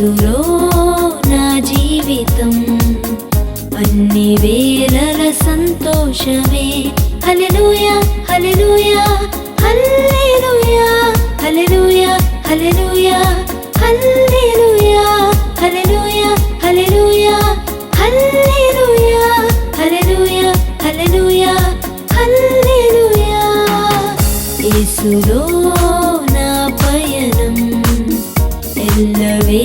యేసులో నా జీవితం అన్ని వేళల సంతోషమే హల్లెలూయా హల్లెలూయా హల్లెలూయా హల్లెలూయా హల్లెలూయా హల్లెలూయా హల్లెలూయా హల్లెలూయా హల్లెలూయా హల్లెలూయా హల్లెలూయా హల్లెలూయా యేసులో నా పయనం ఎల్లవే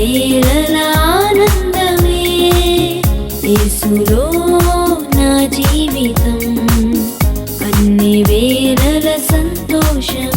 ఎల్లవేళల యేసులో నా జీవితం. అన్ని వేళల సంతోషం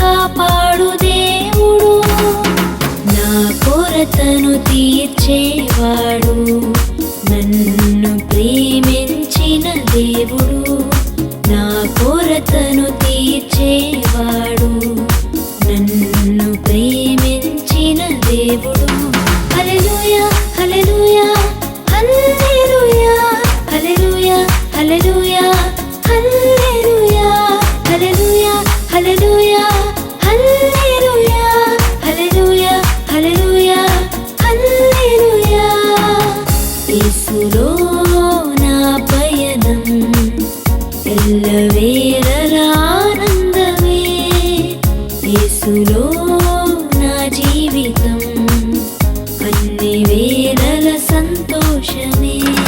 కాపాడు దేవుడు. నా కొరతను తీర్చేవాడు. నన్ను ప్రేమించిన దేవుడు. నా కొరతను తీర్చేవాడు. నన్ను ప్రేమించిన దేవుడు. హల్లెలూయా హల్లెలూయా హల్లెలూయా హల్లెలూయా హల్లెలూయా. ఎల్లవేళల ఆనందమే యేసులో నా జీవితం. అన్ని వేళల సంతోషమే.